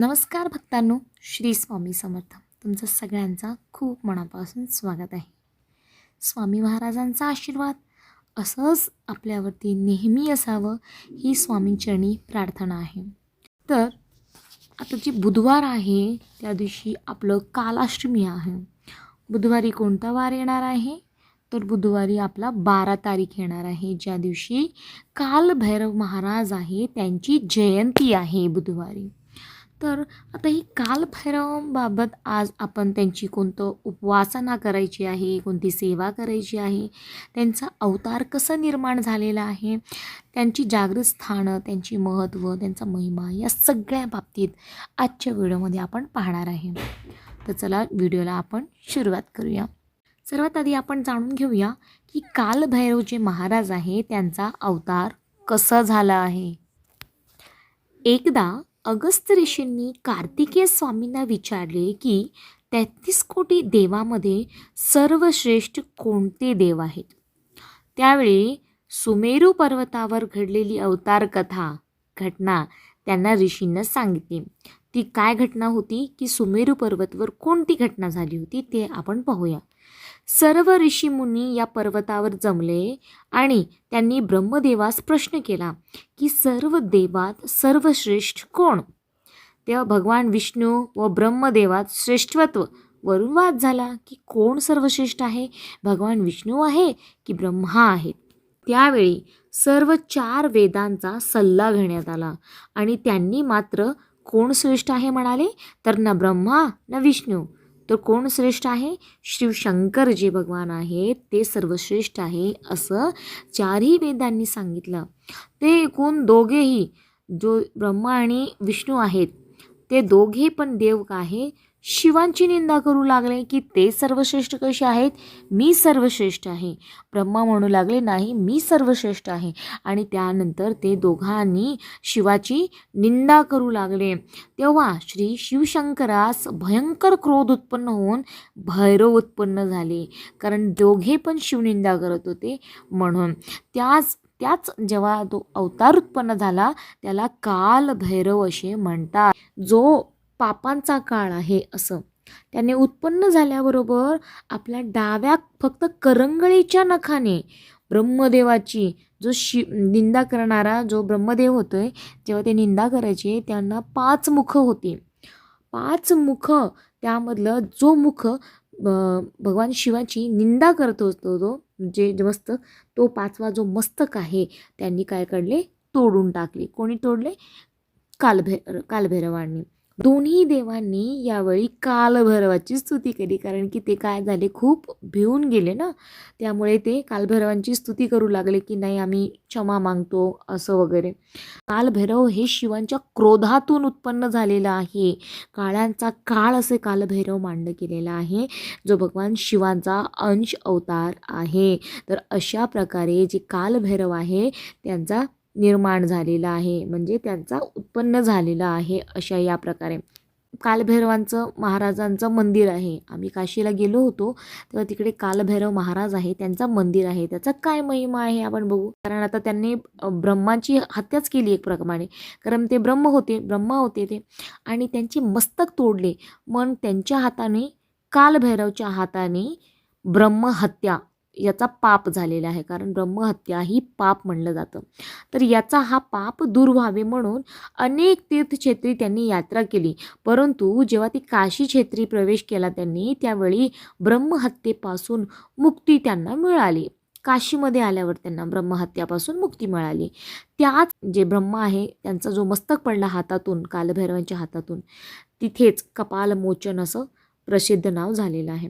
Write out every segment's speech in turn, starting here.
नमस्कार भक्तांनो श्री स्वामी समर्थ. तुमचं सगळ्यांचा खूप मनापासून स्वागत आहे. स्वामी महाराजांचा आशीर्वाद असंच आपल्यावरती नेहमी असावं ही स्वामींचरणी प्रार्थना आहे. तर आता जी बुधवार आहे त्या दिवशी आपलं कालाष्टमी आहे. बुधवारी कोणता वार येणार आहे? तर बुधवारी आपला बारा तारीख येणार आहे ज्या दिवशी कालभैरव महाराज आहे त्यांची जयंती आहे बुधवारी. तर आता ही कालभैरवांबाबत आज आपण त्यांची कोणतं उपवासना करायची आहे कोणती सेवा करायची आहे त्यांचा अवतार कसं निर्माण झालेला आहे त्यांची जागृत स्थानं त्यांची महत्त्व त्यांचा महिमा या सगळ्या बाबतीत आजच्या व्हिडिओमध्ये आपण पाहणार आहे. तर चला व्हिडिओला आपण सुरुवात करूया. सर्वात आधी आपण जाणून घेऊया की कालभैरव जे महाराज आहे त्यांचा अवतार कसा झाला आहे? एकदा अगस्त ऋषींनी कार्तिकेय स्वामींना विचारले की तेहतीस कोटी देवामध्ये सर्वश्रेष्ठ कोणते देव आहेत? त्यावेळी सुमेरू पर्वतावर घडलेली अवतार कथा घटना त्यांना ऋषींना सांगितली. ती काय घटना होती? की सुमेरू पर्वतवर कोणती घटना झाली होती? ते आपण पाहूया. सर्व ऋषीमुनी या पर्वतावर जमले आणि त्यांनी ब्रह्मदेवास प्रश्न केला की सर्व देवात सर्वश्रेष्ठ कोण? तेव्हा भगवान विष्णू व ब्रह्मदेवात श्रेष्ठत्व वरून वाद झाला की कोण सर्वश्रेष्ठ आहे? भगवान विष्णू आहे की ब्रह्मा आहे? त्यावेळी सर्व चार वेदांचा सल्ला घेण्यात आला आणि त्यांनी मात्र कोण श्रेष्ठ आहे म्हणाले? तर न ब्रह्मा न विष्णू. तर कोण श्रेष्ठ आहे? शिवशंकर जे भगवान आहेत. ते सर्वश्रेष्ठ आहे असं चारही वेदांनी सांगितलं. ते एकूण दोघेही जो ब्रह्मा आणि विष्णू आहेत ते दोघे पण देव का आहे. शिवांची निंदा करू लागले की ते सर्वश्रेष्ठ कसे आहेत? मी सर्वश्रेष्ठ आहे. ब्रह्मा म्हणू लागले नाही मी सर्वश्रेष्ठ आहे. आणि त्यानंतर ते दोघांनी शिवाची निंदा करू लागले. तेव्हा श्री शिवशंकरास भयंकर क्रोध उत्पन्न होऊन भैरव उत्पन्न झाले. कारण दोघे पण शिवनिंदा करत होते. म्हणून त्याच त्याच जेव्हा तो अवतार उत्पन्न झाला त्याला काल भैरव असे म्हणतात. जो पापांचा काळ आहे असं. त्याने उत्पन्न झाल्याबरोबर आपल्या डाव्या फक्त करंगळीच्या नखाने ब्रह्मदेवाची जो शि निंदा करणारा जो ब्रह्मदेव होतोय जेव्हा ते निंदा करायचे त्यांना पाच मुख होती. पाच मुख त्यामधलं जो मुख भगवान शिवाची निंदा करत असतो तो जे मस्तक तो पाचवा जो मस्तक आहे त्यांनी काय काढले? तोडून टाकले. कोणी तोडले? कालभैर कालभैरवांनी. दोन्ही देवांनी यावेळी कालभैरवाची स्तुती केली. कारण की ते काय झाले खूप भिवून गेले ना. त्यामुळे ते कालभैरवांची स्तुती करू लागले की नाही आम्ही क्षमा मागतो असं वगैरे. कालभैरव हे शिवांच्या क्रोधातून उत्पन्न झालेलं आहे. काळांचा काळ असे कालभैरव मांडलं गेलेला आहे. जो भगवान शिवांचा अंश अवतार आहे. तर अशा प्रकारे जे कालभैरव आहे त्यांचा निर्माण झालेला आहे. म्हणजे त्यांचा उत्पन्न झालेला आहे अशा या प्रकारे. कालभैरवांचं महाराजांचं मंदिर आहे. आम्ही काशीला गेलो होतो तेव्हा तिकडे कालभैरव महाराज आहे. त्यांचं मंदिर आहे. त्याचा काय महिमा आहे आपण बघू. कारण आता त्यांनी ब्रह्माची हत्याच केली एक प्रमाणे. कारण ते ब्रह्म होते ब्रह्मा होते ते. आणि त्यांचे मस्तक तोडले. मग त्यांच्या हाताने कालभैरवच्या हाताने ब्रह्महत्या याचा पाप झालेला आहे. कारण ब्रह्महत्या ही पाप म्हणलं जातं. तर याचा हा पाप दूर व्हावे म्हणून अनेक तीर्थक्षेत्री त्यांनी यात्रा केली. परंतु जेव्हा ती काशी क्षेत्री प्रवेश केला त्यांनी त्यावेळी ब्रह्महत्येपासून मुक्ती त्यांना मिळाली. काशीमध्ये आल्यावर त्यांना ब्रह्महत्यापासून मुक्ती मिळाली. त्याच जे ब्रह्म आहे त्यांचा जो मस्तक पडला हातातून कालभैरवांच्या हातातून तिथेच कपालमोचन असं प्रसिद्ध नाव झालेलं आहे.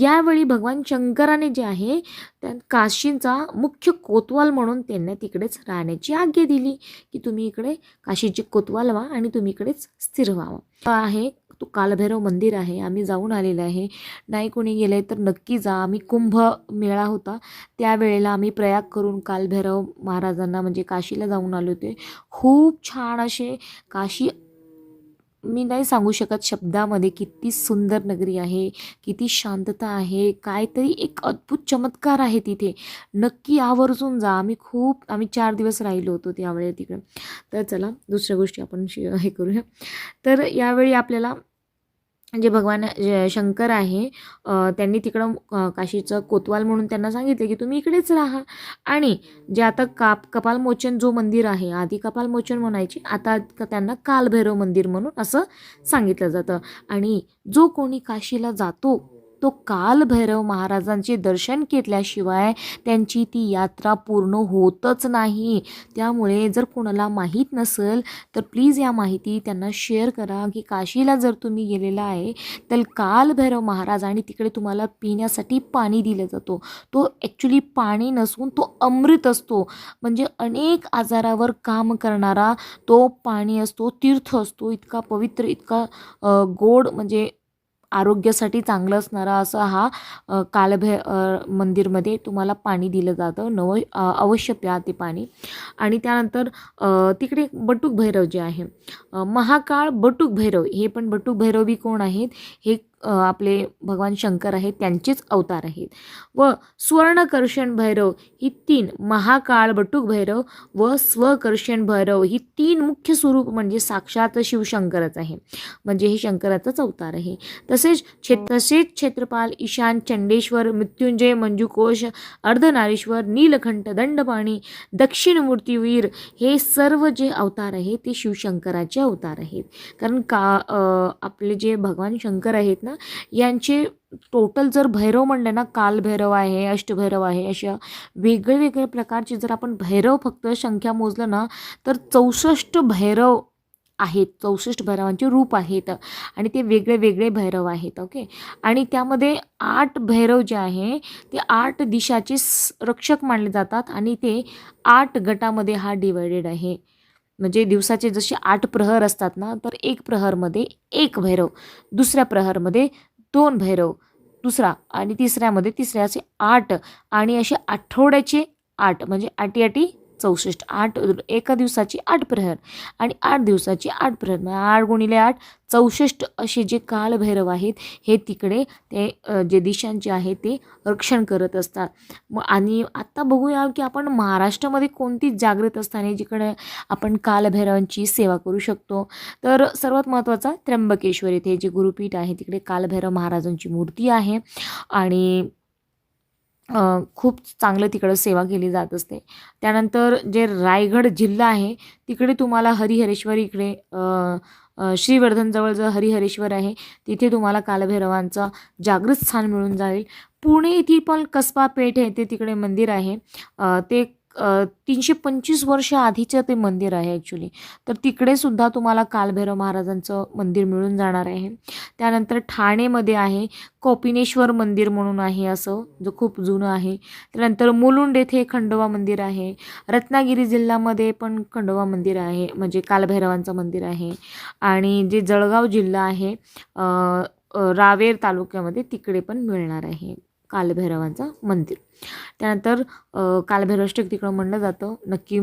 यावेळी भगवान शंकराने जे आहे त्या काशींचा मुख्य कोतवाल म्हणून त्यांना तिकडेच राहण्याची आज्ञा दिली की तुम्ही इकडे काशीची कोतवाल व्हा आणि तुम्ही इकडेच स्थिर व्हावा. आहे तो कालभैरव मंदिर आहे आम्ही जाऊन आलेलं आहे. नाही कोणी गेले तर नक्की जा. आम्ही कुंभ मेळा होता. त्यावेळेला आम्ही प्रयाग करून कालभैरव महाराजांना म्हणजे काशीला जाऊन आलो होते. खूप छान असे काशी मी नाही सांगू शकत शब्दामध्ये किती सुंदर नगरी आहे किती शांतता आहे काहीतरी एक अद्भुत चमत्कार आहे तिथे. नक्की आवर्जून जा. आम्ही खूप आम्ही चार दिवस राहिलो होतो त्यावेळी तिकडे. तर चला दुसऱ्या गोष्टी आपण हे करूया. तर यावेळी आपल्याला जे भगवान जे शंकर आहे त्यांनी तिकडं काशीचं कोतवाल म्हणून त्यांना सांगितलं की तुम्ही इकडेच राहा. आणि जे आता काप कपालमोचन जो मंदिर आहे आधी कपालमोचन म्हणायचे आता त्यांना कालभैरव मंदिर म्हणून असं सांगितलं जातं. आणि जो कोणी काशीला जातो तो कालभैरव महाराजांचे दर्शन घेतल्याशिवाय त्यांची ती यात्रा पूर्ण होतच नाही. त्यामुळे जर कोणाला माहीत नसेल तर प्लीज या माहिती त्यांना शेअर करा की काशीला जर तुम्ही गेलेला आहे तर कालभैरव महाराज आणि तिकडे तुम्हाला पिण्यासाठी पाणी दिलं जातो. तो ॲक्च्युली पाणी नसून तो अमृत असतो. म्हणजे अनेक आजारावर काम करणारा तो पाणी असतो तीर्थ असतो इतका पवित्र इतका गोड म्हणजे आरोग्यासाठी चांगलं असणारा असा हा कालभै मंदिरमध्ये तुम्हाला पाणी दिलं जातं. नव अवश्य प्या ते पाणी. आणि त्यानंतर तिकडे बटूक भैरव जे आहे महाकाळ बटूक भैरव हे पण बटूक भैरवी कोण आहेत? हे आपले भगवान शंकर आहेत त्यांचेच अवतार आहेत. व स्वर्णकर्षण भैरव ही तीन महाकाळ बटुक भैरव व स्वकर्षण भैरव ही तीन मुख्य स्वरूप म्हणजे साक्षात शिवशंकरच आहे. म्हणजे हे शंकराचाच अवतार आहे. तसेच छे तसेच क्षेत्रपाल ईशान चंडेश्वर मृत्युंजय मंजुकोश अर्धनारीश्वर नीलकंठ दंडपाणी दक्षिण मूर्तिवीर हे सर्व जे अवतार आहेत ते शिवशंकराचे अवतार आहेत. कारण का आपले जे भगवान शंकर आहेत ना यांचे टोटल जर भैरव म्हणलं ना कालभैरव आहे अष्टभैरव आहे अशा वेगळे वेगळे प्रकारचे जर आपण भैरव फक्त संख्या मोजलं ना तर चौसष्ट भैरव आहेत चौसष्ट भैरवांचे रूप आहेत आणि ते वेगळे वेगळे भैरव आहेत ओके आणि त्यामध्ये आठ भैरव जे आहे ते आठ दिशाचे रक्षक मानले जातात आणि ते आठ गटामध्ये हा डिवायडेड आहे. म्हणजे दिवसाचे जसे आठ प्रहर असतात ना तर एक प्रहरमध्ये एक भैरव दुसऱ्या प्रहरमध्ये दोन भैरव दुसरा आणि तिसऱ्यामध्ये तिसऱ्याचे आठ आणि असे आठवड्याचे आठ म्हणजे आटी आटी चौसष्ट आठ एका दिवसाची आठ प्रहर आणि आठ दिवसाची आठ प्रहर. म्हणजे आठ गुणिले आठ चौसष्ट असे जे कालभैरव आहेत हे तिकडे ते जे दिशांचे आहे ते रक्षण करत असतात. मग आणि आत्ता बघूया की आपण महाराष्ट्रामध्ये कोणती जागृत असताना जिकडे आपण कालभैरवांची सेवा करू शकतो? तर सर्वात महत्त्वाचा त्र्यंबकेश्वर येथे जे गुरुपीठ आहे तिकडे कालभैरव महाराजांची मूर्ती आहे. आणि खूप चांगलं तिकडं सेवा केली जात असते. त्यानंतर जे रायगड जिल्हा आहे तिकडे तुम्हाला हरिहरेश्वर इकडे श्रीवर्धनजवळ जो हरिहरेश्वर आहे तिथे तुम्हाला कालभैरवांचा जागृत स्थान मिळून जाईल. पुणे येथील पण कसबा पेठ आहे ते तिकडे मंदिर आहे. ते तीनशे पंचवीस वर्ष आधीचं ते मंदिर आहे ॲक्च्युली तर तिकडे सुद्धा तुम्हाला कालभैरव महाराजांचं मंदिर मिळून जाणार आहे. त्यानंतर ठाणेमध्ये आहे कोपिनेश्वर मंदिर म्हणून आहे असं जो खूप जुनं आहे. त्यानंतर मुलुंड येथे खंडोबा मंदिर आहे. रत्नागिरी जिल्ह्यामध्ये पण खंडोबा मंदिर आहे म्हणजे कालभैरवांचं मंदिर आहे. आणि जे जळगाव जिल्हा आहे रावेर तालुक्यामध्ये तिकडे पण मिळणार आहे कालभैरवांचं मंदिर. त्यानंतर कालभैरवष्टक तिकडं म्हणलं जातं. नक्की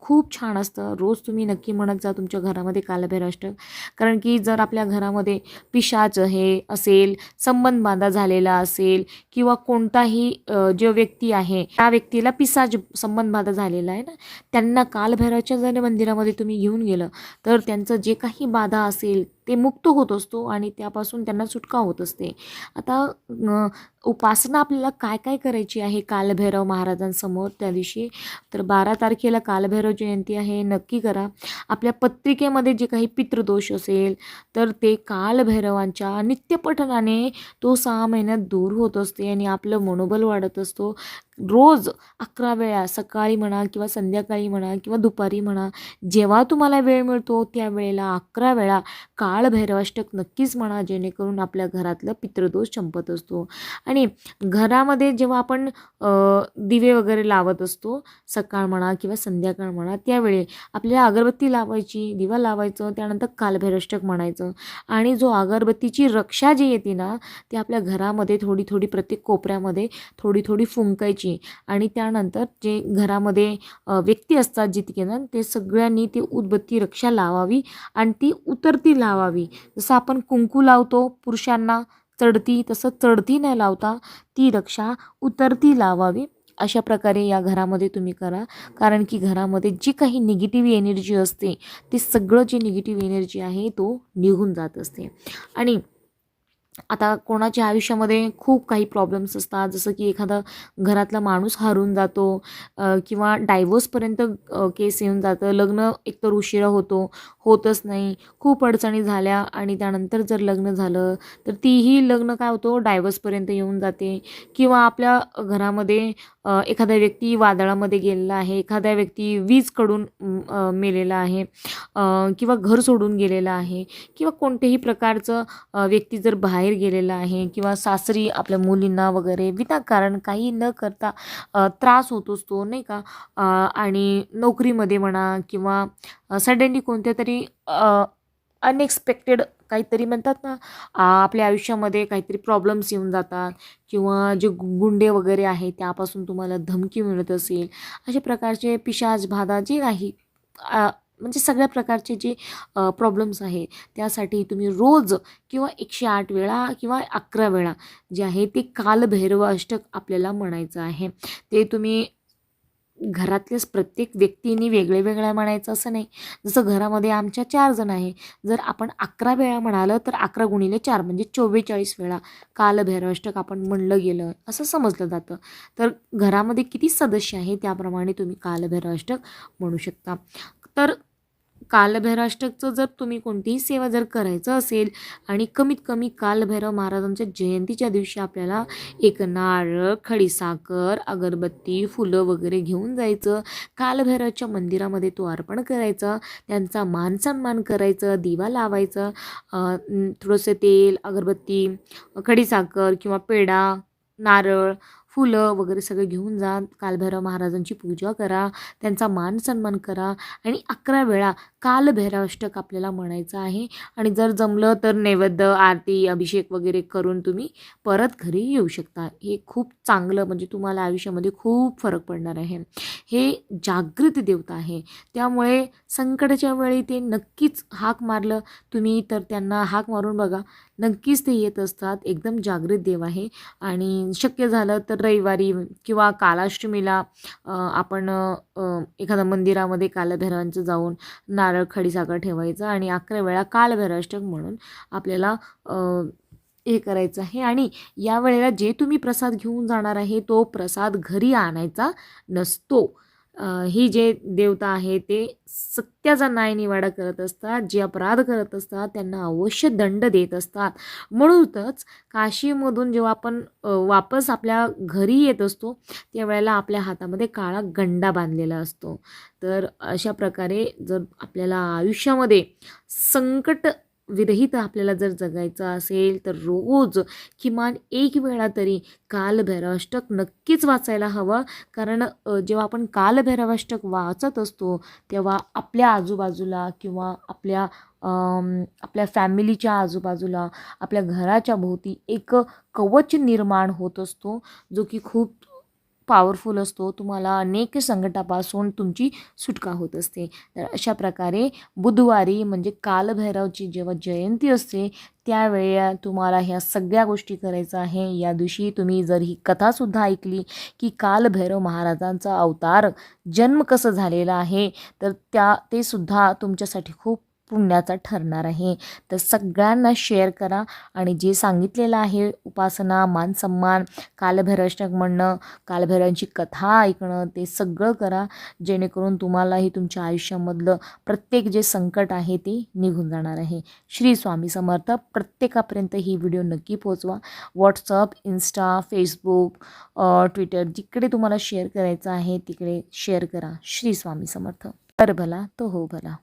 खूप छान असतं. रोज तुम्ही नक्की म्हणत जा तुमच्या घरामध्ये कालभैरवष्टक. कारण की जर आपल्या घरामध्ये पिशाच हे असेल संबंध बांधा झालेला असेल किंवा कोणताही जो व्यक्ती आहे त्या व्यक्तीला पिसाच संबंध बाधा झालेला आहे ना त्यांना कालभैरवच्या जर मंदिरामध्ये तुम्ही घेऊन गेलं तर त्यांचं जे काही बाधा असेल ते मुक्त होत असतो आणि त्यापासून त्यांना सुटका होत असते. आता उपासना आपल्याला काय काय करायची आहे कालभैरव महाराजांसमोर त्या दिवशी. तर बारा तारखेला कालभैरव जयंती आहे नक्की करा. आपल्या पत्रिकेमध्ये जे काही पितृदोष असेल तर ते कालभैरवांच्या नित्यपठनाने तो सहा महिन्यात दूर होत असते आणि आपलं मनोबल वाढत असतो. रोज अकरा वेळा सकाळी म्हणा किंवा संध्याकाळी म्हणा किंवा दुपारी म्हणा जेव्हा तुम्हाला वेळ मिळतो त्या वेळेला अकरा वेळा काळभैरवाष्टक नक्कीच म्हणा जेणेकरून आपल्या घरातलं पितृदोष संपत असतो. आणि घरामध्ये जेव्हा आपण दिवे वगैरे लावत असतो सकाळ म्हणा किंवा संध्याकाळ म्हणा त्यावेळी आपल्याला अगरबत्ती लावायची दिवा लावायचं त्यानंतर कालभैरवष्टक म्हणायचं. आणि जो अगरबत्तीची रक्षा जी येते ना ती आपल्या घरामध्ये थोडी थोडी प्रत्येक कोपऱ्यामध्ये थोडी थोडी फुंकायची. घ्यायची आणि त्यानंतर जे घरामध्ये व्यक्ती असतात जितके जण ते सगळ्यांनी ती उदबत्ती रक्षा लावावी आणि ती उतरती लावावी. जसं आपण कुंकू लावतो पुरुषांना चढती तसं चढती न लावता ती रक्षा उतरती लावावी. अशा प्रकारे या घरामध्ये तुम्ही करा. कारण की घरामध्ये जी काही निगेटिव्ह एनर्जी असते ते सगळं जे निगेटिव्ह एनर्जी आहे तो निघून जात असते. आणि आता कोणाच्या आयुष्यामध्ये खूप काही प्रॉब्लेम्स असतात. जसं की एखादा घरातला माणूस हरून जातो किंवा डायव्होर्सपर्यंत केस येऊन जातं. लग्न एकतर उशिरा होतो होतच नाही. खूप अडचणी झाल्या आणि त्यानंतर जर लग्न झालं तर तीही लग्न काय होतो? डायव्होर्सपर्यंत येऊन जाते. किंवा आपल्या घरामध्ये एखादा व्यक्ती वादळामध्ये गेलेला आहे. एखाद्या व्यक्ती वीजकडून मेलेला आहे. किंवा घर सोडून गेलेला आहे. किंवा कोणत्याही प्रकारचं व्यक्ती जर बाहेर बाहेर गेलेला आहे किंवा सासरी आपल्या मुलींना वगैरे विनाकारण काही न करता त्रास होत असतो नाही का? आणि नोकरीमध्ये म्हणा किंवा सडनली कोणत्या तरी अनएक्सपेक्टेड काहीतरी म्हणतात ना आपल्या आयुष्यामध्ये काहीतरी प्रॉब्लेम्स येऊन जातात किंवा जे गुंडे वगैरे आहेत त्यापासून तुम्हाला धमकी मिळत असेल अशा प्रकारचे पिशाच बाधा जे काही म्हणजे सगळ्या प्रकारचे जे प्रॉब्लेम्स आहे त्यासाठी तुम्ही रोज किंवा एकशे आठ वेळा किंवा अकरा वेळा जे आहे ते कालभैरव अष्टक आपल्याला म्हणायचं आहे. ते तुम्ही घरातल्याच प्रत्येक व्यक्तीने वेगळे वेगळ्या म्हणायचं असं नाही. जसं घरामध्ये आमच्या चार जण आहे. जर आपण अकरा वेळा म्हणालं तर अकरा गुणिले चार म्हणजे चव्वेचाळीस वेळा कालभैरवाष्टक आपण म्हणलं गेलं असं समजलं जातं. तर घरामध्ये किती सदस्य आहे त्याप्रमाणे तुम्ही कालभैरवाष्टक म्हणू शकता. तर कालभैराष्टकचं जर तुम्ही कोणतीही सेवा जर करायचं असेल आणि कमीत कमी कालभैरव महाराजांच्या जयंतीच्या दिवशी आपल्याला एक नारळ खडीसाखर अगरबत्ती फुलं वगैरे घेऊन जायचं. कालभैरवच्या मंदिरामध्ये तो अर्पण करायचा त्यांचा मान सन्मान करायचं दिवा लावायचं. थोडंसं तेल अगरबत्ती खडीसाखर किंवा पेढा नारळ फुलं वगैरे सगळं घेऊन जा. कालभैरव महाराजांची पूजा करा त्यांचा मान सन्मान करा आणि अकरा वेळा कालभैरवाष्टक आपल्याला म्हणायचं आहे. आणि जर जमलं तर नैवेद्य आरती अभिषेक वगैरे करून तुम्ही परत घरी येऊ शकता. हे खूप चांगलं म्हणजे तुम्हाला आयुष्यामध्ये खूप फरक पडणार आहे. हे जागृत देवता आहे. त्यामुळे संकटाच्या वेळी ते नक्कीच हाक मारलं तुम्ही तर त्यांना हाक मारून बघा. नक्कीच ते येत असतात. एकदम जागृत देव आहे. आणि शक्य झालं तर रविवारी किंवा कालाष्टमीला आपण एखाद्या मंदिरामध्ये कालभैरवांचं जाऊन ना नारळ खडीसाखर ठेवायचं आणि अकरा वेळा कालभैराष्टक म्हणून आपल्याला हे करायचं आहे. आणि या वेळेला जे तुम्ही प्रसाद घेऊन जाणार आहे तो प्रसाद घरी आणायचा नसतो. ही जे देवता आहे ते सत्याचा न्यायनिवाडा करत असतात जे अपराध करत असतात त्यांना अवश्य दंड देत असतात. म्हणूनच काशीमधून जेव्हा आपण वापस आपल्या घरी येत असतो त्यावेळेला आपल्या हातामध्ये काळा गंडा बांधलेला असतो. तर अशा प्रकारे जर आपल्याला आयुष्यामध्ये संकट विरहित आपल्याला जर जगायचं असेल तर रोज किमान एक वेळा तरी कालभैरवाष्टक नक्कीच वाचायला हवं. कारण जेव्हा आपण कालभैरवाष्टक वाचत असतो तेव्हा आपल्या आजूबाजूला किंवा आपल्या आपल्या फॅमिलीच्या आजूबाजूला आपल्या घराच्या भोवती एक कवच निर्माण होत असतो जो की खूप पॉवरफुल असतो. तुम्हाला अनेक संकटापासून तुमची सुटका होत असते. तर अशा प्रकारे बुधवारी म्हणजे कालभैरवची जेव्हा जयंती असते त्यावेळी तुम्हाला ह्या सगळ्या गोष्टी करायचं आहे. या दिवशी तुम्ही जर ही कथासुद्धा ऐकली की कालभैरव महाराजांचा अवतार जन्म कसं झालेला आहे तर त्या ते सुद्धा तुमच्यासाठी खूप पुण्याचा ठरणार आहे. तर सगळ्यांना शेअर करा आणि जे सांगितलेलं आहे उपासना मान सन्मान कालभैरवाष्टक म्हणणं कालभैरवांची कथा ऐकणं ते सगळं करा. जेणेकरून तुम्हालाही तुमच्या आयुष्यामधलं प्रत्येक जे संकट आहे ते निघून जाणार आहे. श्री स्वामी समर्थ प्रत्येकापर्यंत ही व्हिडिओ नक्की पोचवा व्हॉट्सअप इन्स्टा फेसबुक ट्विटर जिकडे तुम्हाला शेअर करायचं आहे तिकडे शेअर करा. श्री स्वामी समर्थ. तर भला तो हो भला.